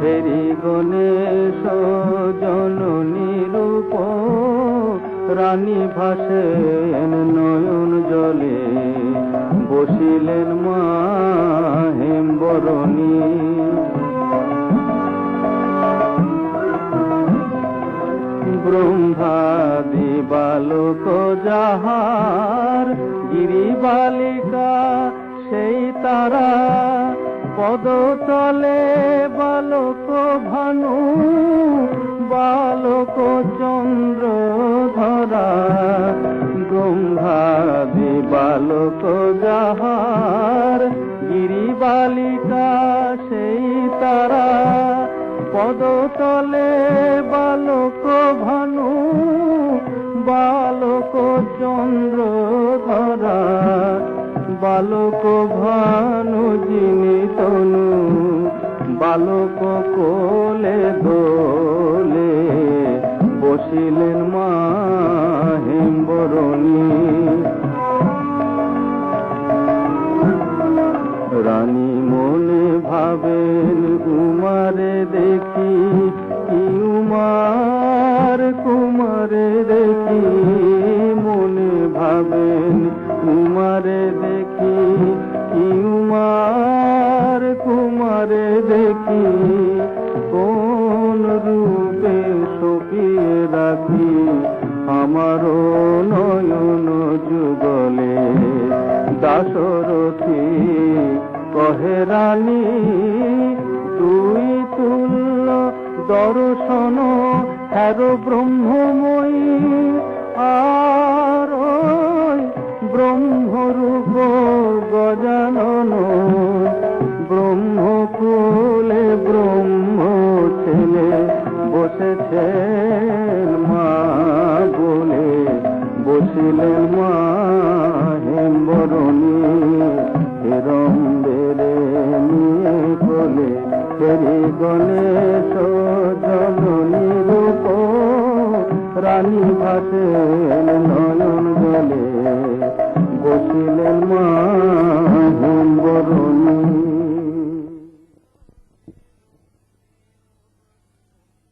ফেরি ভাসেন নয়ন জলে। বসিলেন মা হেম্বরণী। ব্রহ্মাদি বালক যাহার গিরিবালি পদ চলে বালক ভানু, বালক চন্দ্র ধরা ব্রহ্মাদি বালক যাহার গিরিবালিকা সেই তারা। পদতলে বালক ভানু, বালক চন্দ্র ধরা, বালক ভানু বালক কোলে দোলে বসিলেন মা হেম্বরণী রানী মনে ভাবেন, উমারে দেখি, কি উমার কুমারে দেখি। মনে ভাবেন, উমারে দেখি, কি উমার নয়ন যুগলে দাসরথী কহে রানী? তুই তুল্য দর্শন হ্যার ব্রহ্মময়ী। আর ব্রহ্মরূপ গজানন। ব্রহ্মকুলে ব্রহ্ম ছেলে বসেছেন হিরম বেড়ে নিয়ে রানী ভাসেন নয়ন জলে বসিলেন মা